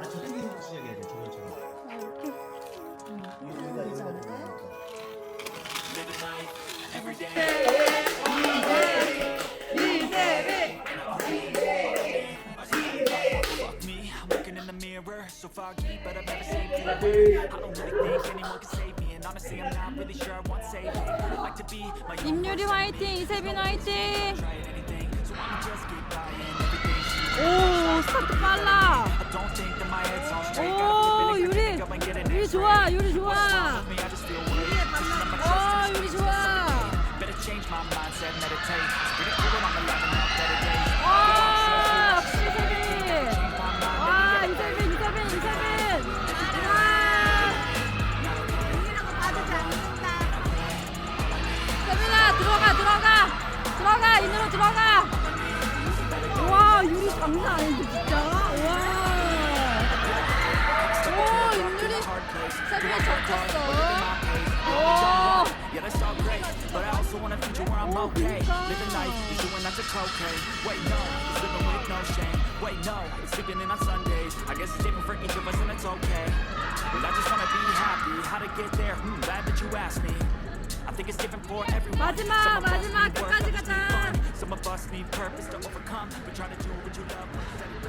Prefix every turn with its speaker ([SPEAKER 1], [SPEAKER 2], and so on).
[SPEAKER 1] 아 저쪽에서 시작해야 돼 저번처럼.
[SPEAKER 2] 아, 이렇게.
[SPEAKER 1] 이게 여기가
[SPEAKER 2] 되지
[SPEAKER 1] 여기가
[SPEAKER 2] 않을까?
[SPEAKER 3] me. I'm looking in the mirror, so foggy, but I've never seen clearer. I don't really think anyone can save me, and honestly, I'm not really sure I want saving. I like to be my own
[SPEAKER 2] 임유리 화이팅, 이세빈 화이팅. 요리 좋아 요리 좋아. 어 요리 좋아.
[SPEAKER 3] 아,
[SPEAKER 2] 와 아, 아. 들어가 들어가. 들어가 인으로 들어가. 와 요리 장난 세빈이 젖혔어. 오.
[SPEAKER 3] Yeah, that's all great, but I also want a future where I'm okay. Living life is doing lots of cocaine. Wait, no, it's living with no shame. Wait, no, it's sleeping in on Sundays. I guess it's different for each of us, and it's okay. Well, I just wanna be happy. How to get there? Hmm, glad that you asked me. I think it's different for everyone.
[SPEAKER 2] 마지막,
[SPEAKER 3] Some of us
[SPEAKER 2] 마지막,
[SPEAKER 3] need work,
[SPEAKER 2] 끝까지
[SPEAKER 3] others need
[SPEAKER 2] 가자.
[SPEAKER 3] fun. Some of us need purpose to overcome. We're trying to do what you love.